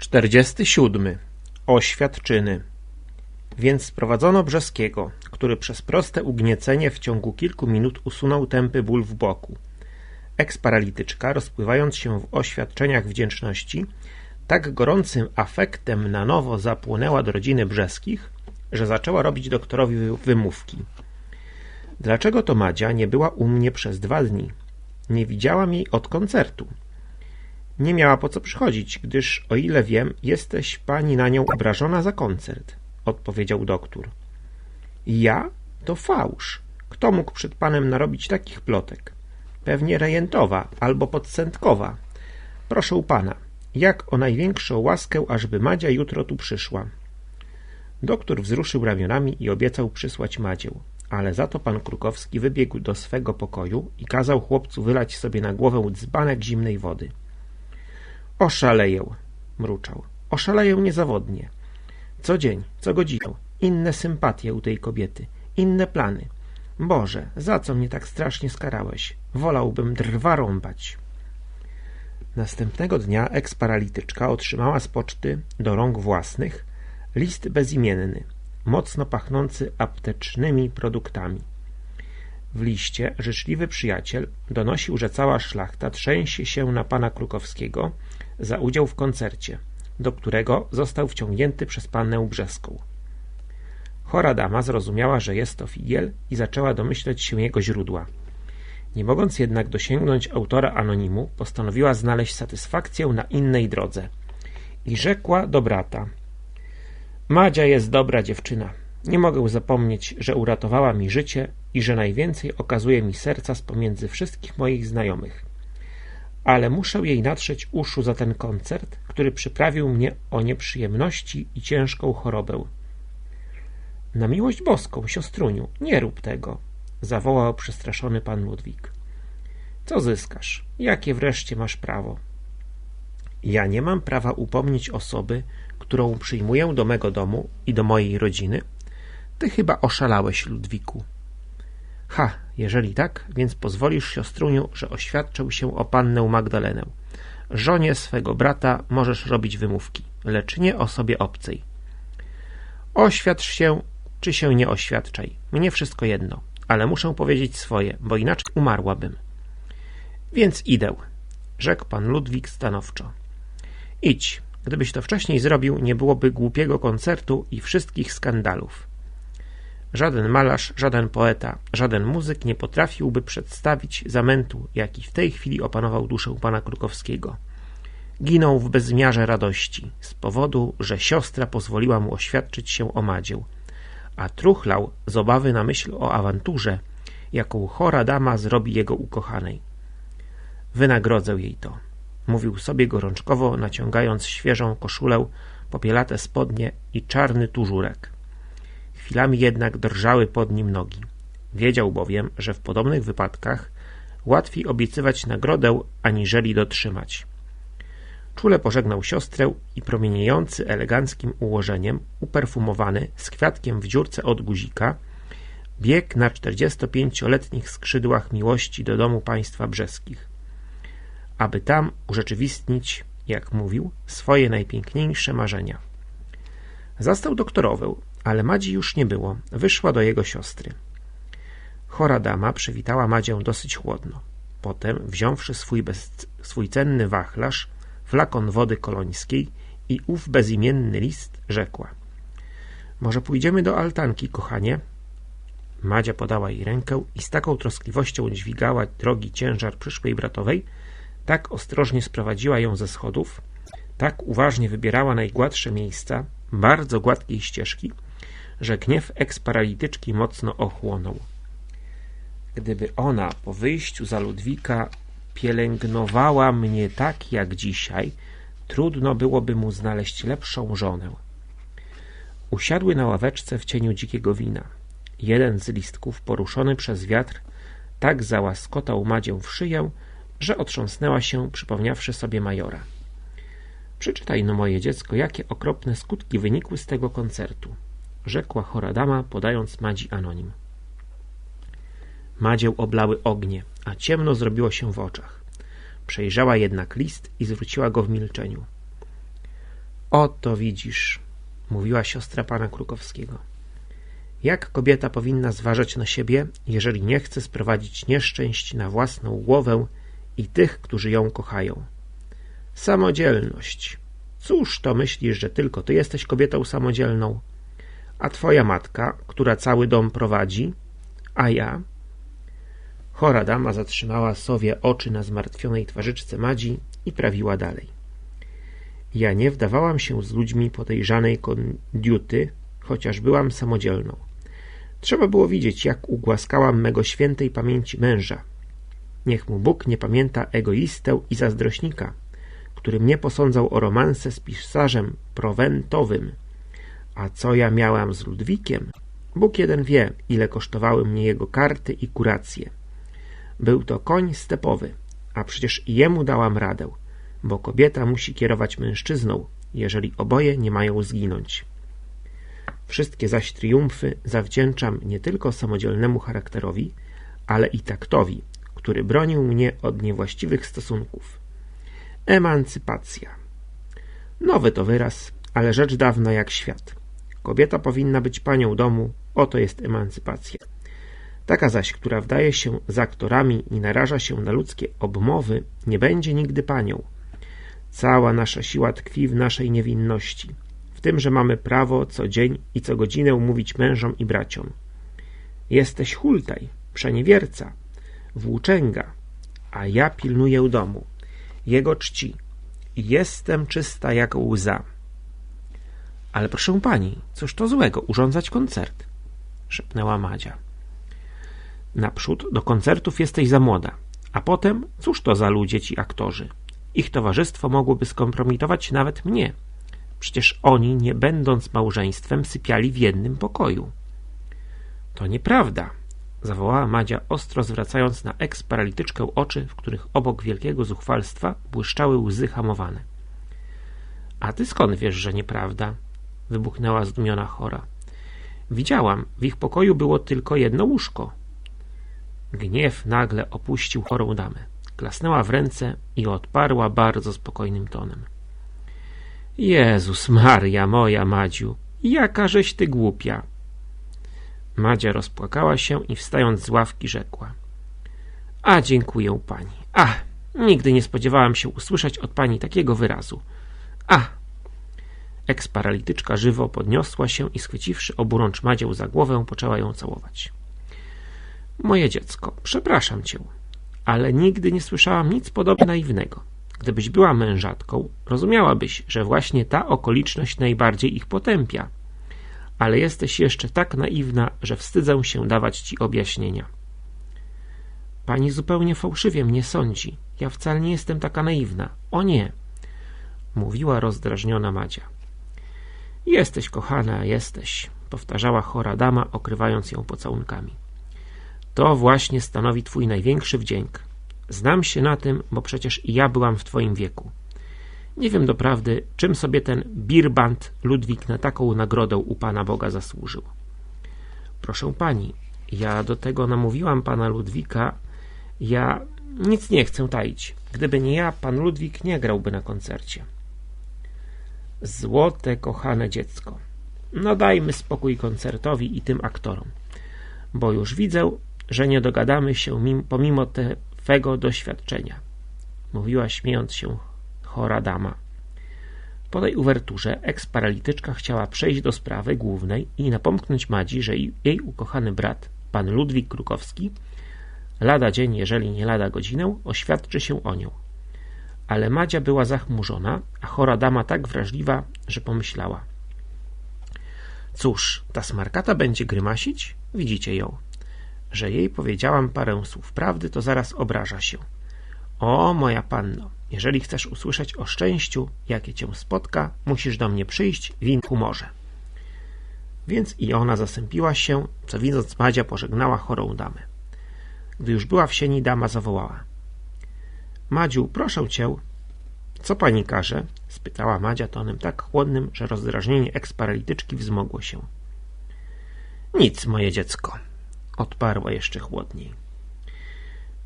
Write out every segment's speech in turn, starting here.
47. Oświadczyny Więc sprowadzono Brzeskiego, który przez proste ugniecenie w ciągu kilku minut usunął tępy ból w boku. Eksparalityczka, rozpływając się w oświadczeniach wdzięczności, tak gorącym afektem na nowo zapłonęła do rodziny Brzeskich, że zaczęła robić doktorowi wymówki. Dlaczego to Madzia nie była u mnie przez dwa dni? Nie widziałam jej od koncertu. Nie miała po co przychodzić, gdyż, o ile wiem, jesteś pani na nią obrażona za koncert, odpowiedział doktor. Ja? To fałsz. Kto mógł przed panem narobić takich plotek? Pewnie rejentowa albo podsędkowa. Proszę pana, jak o największą łaskę, ażby Madzia jutro tu przyszła. Doktor wzruszył ramionami i obiecał przysłać Madzię, ale za to pan Krukowski wybiegł do swego pokoju i kazał chłopcu wylać sobie na głowę dzbanek zimnej wody. Oszaleję, mruczał. Oszaleję niezawodnie. Co dzień, co godzinę, inne sympatie u tej kobiety, inne plany. Boże, za co mnie tak strasznie skarałeś? Wolałbym drwa rąbać. Następnego dnia eksparalityczka otrzymała z poczty do rąk własnych list bezimienny, mocno pachnący aptecznymi produktami. W liście życzliwy przyjaciel donosił, że cała szlachta trzęsie się na pana Krukowskiego za udział w koncercie, do którego został wciągnięty przez pannę Brzeską. Chora dama zrozumiała, że jest to figiel i zaczęła domyśleć się jego źródła. Nie mogąc jednak dosięgnąć autora anonimu, postanowiła znaleźć satysfakcję na innej drodze i rzekła do brata Madzia jest dobra dziewczyna. Nie mogę zapomnieć, że uratowała mi życie i że najwięcej okazuje mi serca z pomiędzy wszystkich moich znajomych. Ale muszę jej natrzeć uszu za ten koncert, który przyprawił mnie o nieprzyjemności i ciężką chorobę. Na miłość boską, siostruniu, nie rób tego, zawołał przestraszony pan Ludwik. Co zyskasz? Jakie wreszcie masz prawo? Ja nie mam prawa upomnieć osoby, którą przyjmuję do mego domu i do mojej rodziny? Ty chyba oszalałeś, Ludwiku. Ha, jeżeli tak, więc pozwolisz siostruniu, że oświadczę się o pannę Magdalenę. Żonie swego brata możesz robić wymówki, lecz nie osobie obcej. Oświadcz się, czy się nie oświadczaj. Mnie wszystko jedno, ale muszę powiedzieć swoje, bo inaczej umarłabym. Więc idę, rzekł pan Ludwik stanowczo. Idź, Gdybyś to wcześniej zrobił, nie byłoby głupiego koncertu i wszystkich skandalów. Żaden malarz, żaden poeta, żaden muzyk nie potrafiłby przedstawić zamętu, jaki w tej chwili opanował duszę pana Krukowskiego. Ginął w bezmiarze radości z powodu, że siostra pozwoliła mu oświadczyć się o Madzię, a truchlał z obawy na myśl o awanturze, jaką chora dama zrobi jego ukochanej. Wynagrodzę jej to mówił sobie gorączkowo, naciągając świeżą koszulę, popielate spodnie i czarny tużurek. Chwilami jednak drżały pod nim nogi. Wiedział bowiem, że w podobnych wypadkach łatwiej obiecywać nagrodę, aniżeli dotrzymać. Czule pożegnał siostrę i promieniejący eleganckim ułożeniem, uperfumowany, z kwiatkiem w dziurce od guzika, biegł na 45-letnich skrzydłach miłości do domu państwa brzeskich aby tam urzeczywistnić, jak mówił, swoje najpiękniejsze marzenia. Zastał doktorowę, ale Madzi już nie było. Wyszła do jego siostry. Chora dama przywitała Madzię dosyć chłodno. Potem, wziąwszy swój, bez, swój cenny wachlarz, flakon wody kolońskiej i ów bezimienny list, rzekła Może pójdziemy do altanki, kochanie? Madzia podała jej rękę i z taką troskliwością dźwigała drogi ciężar przyszłej bratowej, tak ostrożnie sprowadziła ją ze schodów, tak uważnie wybierała najgładsze miejsca, bardzo gładkiej ścieżki, że gniew eksparalityczki mocno ochłonął. Gdyby ona po wyjściu za Ludwika pielęgnowała mnie tak jak dzisiaj, trudno byłoby mu znaleźć lepszą żonę. Usiadły na ławeczce w cieniu dzikiego wina. Jeden z listków, poruszony przez wiatr, tak załaskotał Madzię w szyję, że otrząsnęła się, przypomniawszy sobie majora. Przeczytaj no moje dziecko, jakie okropne skutki wynikły z tego koncertu, rzekła chora dama, podając Madzi anonim. Madzieł oblały ognie, a ciemno zrobiło się w oczach. Przejrzała jednak list i zwróciła go w milczeniu. Oto widzisz, mówiła siostra pana Krukowskiego. Jak kobieta powinna zważać na siebie, jeżeli nie chce sprowadzić nieszczęść na własną głowę i tych, którzy ją kochają? Samodzielność. Cóż to myślisz, że tylko ty jesteś kobietą samodzielną? A twoja matka, która cały dom prowadzi? A ja? Chora dama zatrzymała sowie oczy na zmartwionej twarzyczce Madzi i prawiła dalej. Ja nie wdawałam się z ludźmi podejrzanej kondiuty, chociaż byłam samodzielną. Trzeba było widzieć, jak ugłaskałam mego świętej pamięci męża. Niech mu Bóg nie pamięta egoistę i zazdrośnika, który mnie posądzał o romanse z pisarzem prowentowym. A co ja miałam z Ludwikiem? Bóg jeden wie, ile kosztowały mnie jego karty i kuracje. Był to koń stepowy, a przecież jemu dałam radę, bo kobieta musi kierować mężczyzną, jeżeli oboje nie mają zginąć. Wszystkie zaś triumfy zawdzięczam nie tylko samodzielnemu charakterowi, ale i taktowi, który bronił mnie od niewłaściwych stosunków. Emancypacja. Nowy to wyraz, ale rzecz dawna jak świat. Kobieta powinna być panią domu, oto jest emancypacja. Taka zaś, która wdaje się z aktorami i naraża się na ludzkie obmowy, nie będzie nigdy panią. Cała nasza siła tkwi w naszej niewinności, w tym, że mamy prawo co dzień i co godzinę mówić mężom i braciom. Jesteś hultaj, przeniewierca, włóczęga, a ja pilnuję domu, jego czci. Jestem czysta jak łza. Ale proszę pani, cóż to złego urządzać koncert? szepnęła Madzia. Naprzód do koncertów jesteś za młoda, a potem cóż to za ludzie ci aktorzy? Ich towarzystwo mogłoby skompromitować nawet mnie. Przecież oni, nie będąc małżeństwem, sypiali w jednym pokoju. To nieprawda, zawołała Madzia, ostro zwracając na eks-paralityczkę oczy, w których obok wielkiego zuchwalstwa błyszczały łzy hamowane. A ty skąd wiesz, że nieprawda? Wybuchnęła zdumiona chora. Widziałam, w ich pokoju było tylko jedno łóżko. Gniew nagle opuścił chorą damę. Klasnęła w ręce i odparła bardzo spokojnym tonem. Jezus Maria, moja Madziu, jakażeś ty głupia. Madzia rozpłakała się i wstając z ławki rzekła. A dziękuję pani. A, nigdy nie spodziewałam się usłyszeć od pani takiego wyrazu. A! Eksparalityczka żywo podniosła się i schwyciwszy oburącz Madzię za głowę, poczęła ją całować. Moje dziecko, przepraszam cię, ale nigdy nie słyszałam nic podobnie naiwnego. Gdybyś była mężatką, rozumiałabyś, że właśnie ta okoliczność najbardziej ich potępia. Ale jesteś jeszcze tak naiwna, że wstydzę się dawać ci objaśnienia. Pani zupełnie fałszywie mnie sądzi. Ja wcale nie jestem taka naiwna. O nie! Mówiła rozdrażniona Madzia. Jesteś kochana, jesteś, powtarzała chora dama, okrywając ją pocałunkami. To właśnie stanowi twój największy wdzięk. Znam się na tym, bo przecież i ja byłam w twoim wieku. Nie wiem doprawdy, czym sobie ten birbant Ludwik na taką nagrodę u Pana Boga zasłużył. Proszę pani, ja do tego namówiłam pana Ludwika. Ja nic nie chcę taić. Gdyby nie ja, pan Ludwik nie grałby na koncercie. Złote, kochane dziecko. No dajmy spokój koncertowi i tym aktorom. Bo już widzę, że nie dogadamy się pomimo twego doświadczenia. Mówiła śmiejąc się chora dama. Po tej uwerturze eks-paralityczka chciała przejść do sprawy głównej i napomknąć Madzi, że jej ukochany brat, pan Ludwik Krukowski, lada dzień, jeżeli nie lada godzinę, oświadczy się o nią. Ale Madzia była zachmurzona, a chora dama tak wrażliwa, że pomyślała. Cóż, ta smarkata będzie grymasić? Widzicie ją. Że jej powiedziałam parę słów prawdy, to zaraz obraża się. O, moja panno, jeżeli chcesz usłyszeć o szczęściu, jakie cię spotka, musisz do mnie przyjść w innym humorze. Więc i ona zasępiła się, co widząc Madzia pożegnała chorą damę. Gdy już była w sieni, dama zawołała. Madziu, proszę cię. Co pani każe? spytała Madzia tonem tak chłodnym, że rozdrażnienie eksparalityczki wzmogło się. Nic, moje dziecko, odparła jeszcze chłodniej.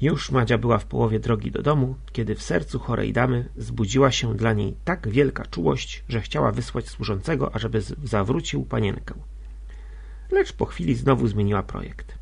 Już Madzia była w połowie drogi do domu, kiedy w sercu chorej damy zbudziła się dla niej tak wielka czułość, że chciała wysłać służącego, ażeby zawrócił panienkę. Lecz po chwili znowu zmieniła projekt.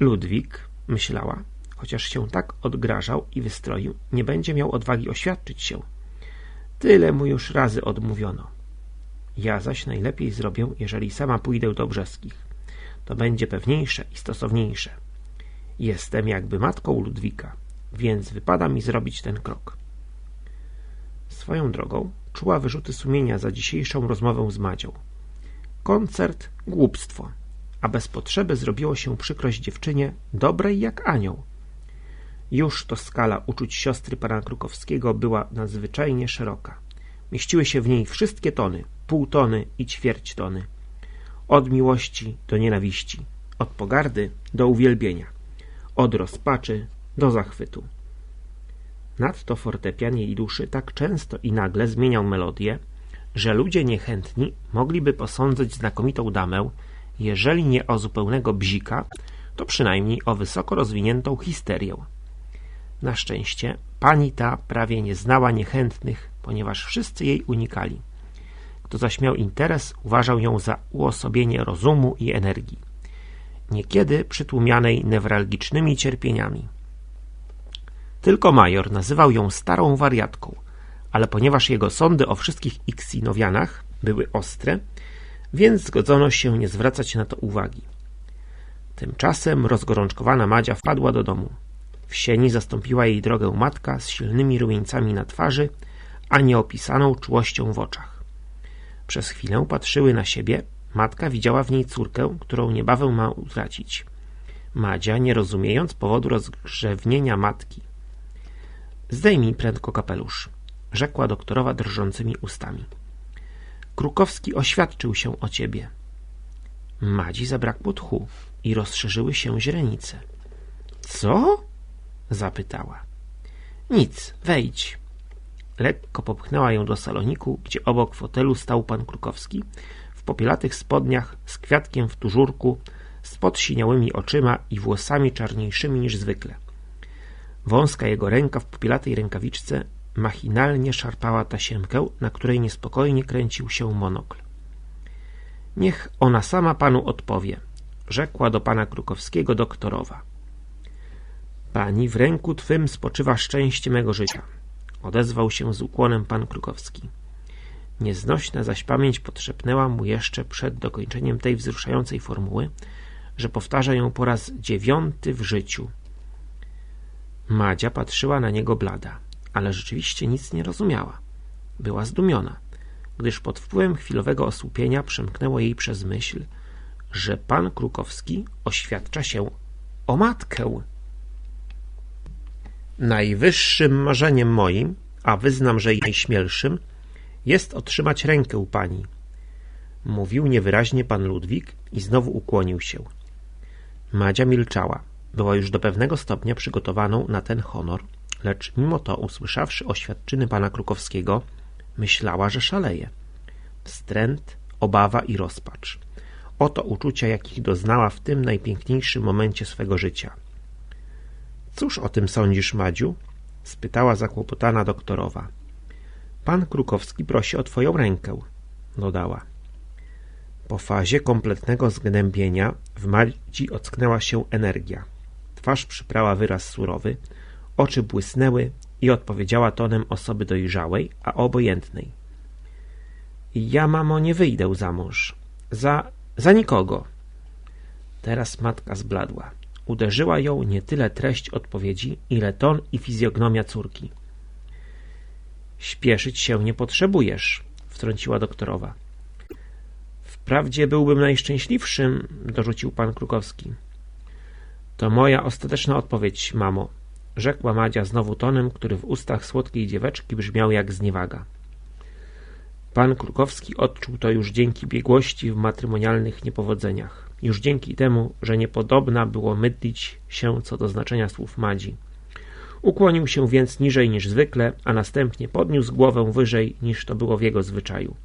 Ludwik, myślała, chociaż się tak odgrażał i wystroił, nie będzie miał odwagi oświadczyć się. Tyle mu już razy odmówiono. Ja zaś najlepiej zrobię, jeżeli sama pójdę do Brzeskich. To będzie pewniejsze i stosowniejsze. Jestem jakby matką Ludwika, więc wypada mi zrobić ten krok. Swoją drogą czuła wyrzuty sumienia za dzisiejszą rozmowę z Madzią. Koncert – głupstwo, a bez potrzeby zrobiło się przykrość dziewczynie, dobrej jak anioł. Już to skala uczuć siostry pana Krukowskiego była nadzwyczajnie szeroka. Mieściły się w niej wszystkie tony, półtony i ćwierćtony. Od miłości do nienawiści, od pogardy do uwielbienia, od rozpaczy do zachwytu. Nadto fortepian jej duszy tak często i nagle zmieniał melodię, że ludzie niechętni mogliby posądzać znakomitą damę, jeżeli nie o zupełnego bzika, to przynajmniej o wysoko rozwiniętą histerię. Na szczęście pani ta prawie nie znała niechętnych, ponieważ wszyscy jej unikali. Kto zaś miał interes, uważał ją za uosobienie rozumu i energii, niekiedy przytłumianej newralgicznymi cierpieniami. Tylko major nazywał ją starą wariatką, ale ponieważ jego sądy o wszystkich Iksinowianach były ostre, więc zgodzono się nie zwracać na to uwagi. Tymczasem rozgorączkowana Madzia wpadła do domu. W sieni zastąpiła jej drogę matka z silnymi rumieńcami na twarzy, a nieopisaną czułością w oczach. Przez chwilę patrzyły na siebie. Matka widziała w niej córkę, którą niebawem ma utracić. Madzia, nie rozumiejąc powodu rozgrzewnienia matki. Zdejmij prędko kapelusz, rzekła doktorowa drżącymi ustami. Krukowski oświadczył się o ciebie. Madzi zabrakło tchu i rozszerzyły się źrenice. Co? Zapytała. Nic, wejdź. Lekko popchnęła ją do saloniku, gdzie obok fotelu stał pan Krukowski, w popielatych spodniach, z kwiatkiem w tużurku, z podsiniałymi oczyma i włosami czarniejszymi niż zwykle. Wąska jego ręka w popielatej rękawiczce machinalnie szarpała tasiemkę, na której niespokojnie kręcił się monokl. Niech ona sama panu odpowie, rzekła do pana Krukowskiego doktorowa. Pani, w ręku twym spoczywa szczęście mego życia. Odezwał się z ukłonem pan Krukowski. Nieznośna zaś pamięć podszepnęła mu jeszcze przed dokończeniem tej wzruszającej formuły, że powtarza ją po raz dziewiąty w życiu. Madzia patrzyła na niego blada, ale rzeczywiście nic nie rozumiała. Była zdumiona, gdyż pod wpływem chwilowego osłupienia przemknęło jej przez myśl, że pan Krukowski oświadcza się o matkę. Najwyższym marzeniem moim, a wyznam, że i najśmielszym, jest otrzymać rękę u pani. Mówił niewyraźnie pan Ludwik i znowu ukłonił się. Madzia milczała. Była już do pewnego stopnia przygotowaną na ten honor, lecz mimo to, usłyszawszy oświadczyny pana Krukowskiego, myślała, że szaleje. Wstręt, obawa i rozpacz. Oto uczucia, jakich doznała w tym najpiękniejszym momencie swego życia – Cóż o tym sądzisz, Madziu? spytała zakłopotana doktorowa. Pan Krukowski prosi o twoją rękę, dodała. Po fazie kompletnego zgnębienia w Madzi ocknęła się energia. Twarz przybrała wyraz surowy, oczy błysnęły i odpowiedziała tonem osoby dojrzałej, a obojętnej. Ja, mamo, nie wyjdę za mąż. Za... za nikogo. Teraz matka zbladła. Uderzyła ją nie tyle treść odpowiedzi, ile ton i fizjognomia córki. Śpieszyć się nie potrzebujesz, wtrąciła doktorowa. Wprawdzie byłbym najszczęśliwszym, dorzucił pan Krukowski. To moja ostateczna odpowiedź, mamo, rzekła Madzia znowu tonem, który w ustach słodkiej dzieweczki brzmiał jak zniewaga. Pan Krukowski odczuł to już dzięki biegłości w matrymonialnych niepowodzeniach już dzięki temu, że niepodobna było mydlić się co do znaczenia słów Madzi. Ukłonił się więc niżej niż zwykle, a następnie podniósł głowę wyżej niż to było w jego zwyczaju.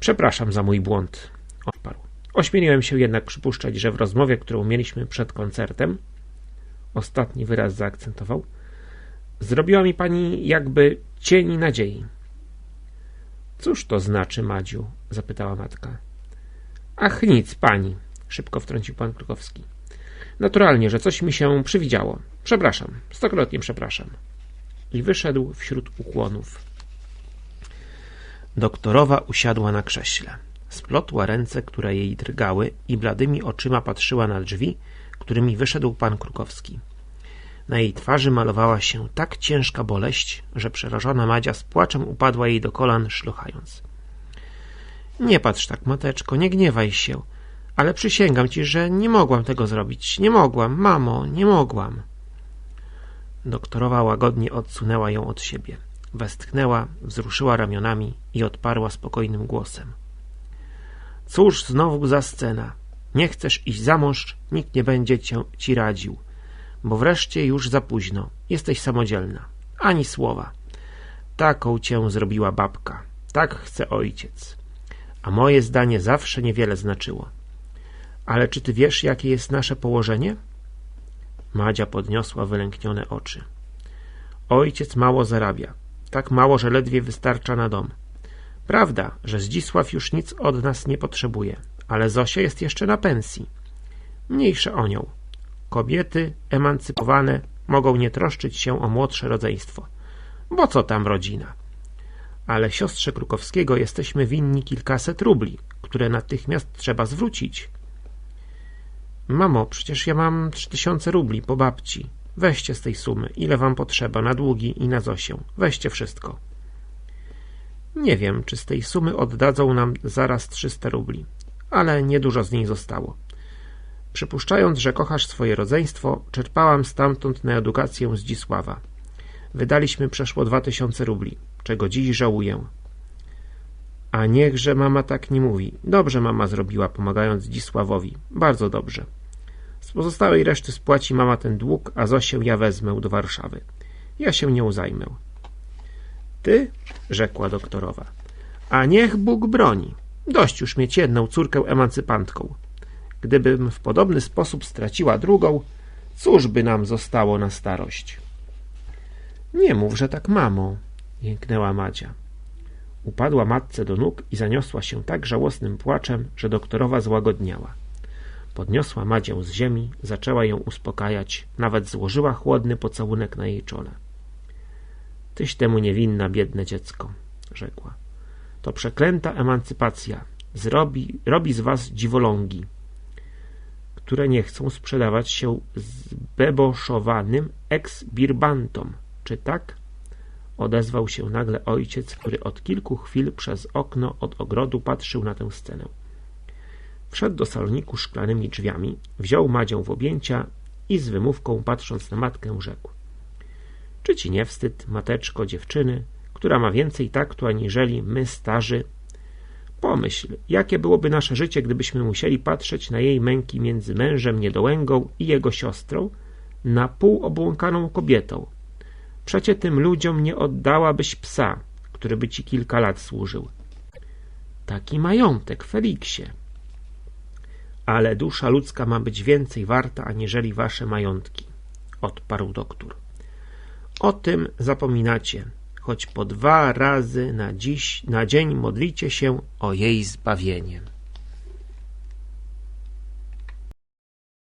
Przepraszam za mój błąd, odparł. Ośmieliłem się jednak przypuszczać, że w rozmowie, którą mieliśmy przed koncertem, Ostatni wyraz zaakcentował. Zrobiła mi pani jakby cień nadziei. Cóż to znaczy, Madziu? zapytała matka. Ach, nic, pani, szybko wtrącił pan Krukowski. Naturalnie, że coś mi się przywidziało. Przepraszam, stokrotnie przepraszam. I wyszedł wśród ukłonów. Doktorowa usiadła na krześle. Splotła ręce, które jej drgały i bladymi oczyma patrzyła na drzwi, którymi wyszedł pan Krukowski. Na jej twarzy malowała się tak ciężka boleść, że przerażona Madzia z płaczem upadła jej do kolan, szlochając. Nie patrz tak, mateczko, nie gniewaj się, ale przysięgam ci, że nie mogłam tego zrobić. Nie mogłam, mamo, nie mogłam. Doktorowa łagodnie odsunęła ją od siebie. Westchnęła, wzruszyła ramionami i odparła spokojnym głosem. Cóż znowu za scena? Nie chcesz iść za mąż, nikt nie będzie cię, ci radził bo wreszcie już za późno. Jesteś samodzielna. Ani słowa. Taką cię zrobiła babka. Tak chce ojciec. A moje zdanie zawsze niewiele znaczyło. Ale czy ty wiesz, jakie jest nasze położenie? Madzia podniosła wylęknione oczy. Ojciec mało zarabia. Tak mało, że ledwie wystarcza na dom. Prawda, że Zdzisław już nic od nas nie potrzebuje, ale Zosia jest jeszcze na pensji. Mniejsze o nią. Kobiety emancypowane mogą nie troszczyć się o młodsze rodzeństwo. Bo co tam rodzina? Ale siostrze Krukowskiego jesteśmy winni kilkaset rubli, które natychmiast trzeba zwrócić. Mamo, przecież ja mam trzy tysiące rubli po babci. Weźcie z tej sumy, ile wam potrzeba na długi i na Zosię. Weźcie wszystko. Nie wiem, czy z tej sumy oddadzą nam zaraz trzysta rubli, ale niedużo z niej zostało. Przypuszczając, że kochasz swoje rodzeństwo, czerpałam stamtąd na edukację Zdzisława. Wydaliśmy przeszło dwa tysiące rubli, czego dziś żałuję. A niechże mama tak nie mówi. Dobrze mama zrobiła, pomagając Zdzisławowi. Bardzo dobrze. Z pozostałej reszty spłaci mama ten dług, a Zosię ja wezmę do Warszawy. Ja się nią zajmę. Ty? rzekła doktorowa. A niech Bóg broni. Dość już mieć jedną córkę emancypantką. Gdybym w podobny sposób straciła drugą, cóż by nam zostało na starość? Nie mów, że tak, mamo, jęknęła Madzia. Upadła matce do nóg i zaniosła się tak żałosnym płaczem, że doktorowa złagodniała. Podniosła Madzię z ziemi, zaczęła ją uspokajać, nawet złożyła chłodny pocałunek na jej czole. Tyś temu niewinna, biedne dziecko, rzekła. To przeklęta emancypacja. Zrobi, robi z was dziwolągi które nie chcą sprzedawać się zbeboszowanym ex-birbantom. Czy tak? Odezwał się nagle ojciec, który od kilku chwil przez okno od ogrodu patrzył na tę scenę. Wszedł do saloniku szklanymi drzwiami, wziął Madzię w objęcia i z wymówką patrząc na matkę rzekł. Czy ci nie wstyd, mateczko dziewczyny, która ma więcej taktu aniżeli my starzy, Pomyśl, jakie byłoby nasze życie, gdybyśmy musieli patrzeć na jej męki między mężem niedołęgą i jego siostrą, na pół obłąkaną kobietą. Przecie tym ludziom nie oddałabyś psa, który by ci kilka lat służył. Taki majątek, Feliksie. Ale dusza ludzka ma być więcej warta, aniżeli wasze majątki, odparł doktor. O tym zapominacie choć po dwa razy na, dziś, na dzień modlicie się o jej zbawienie.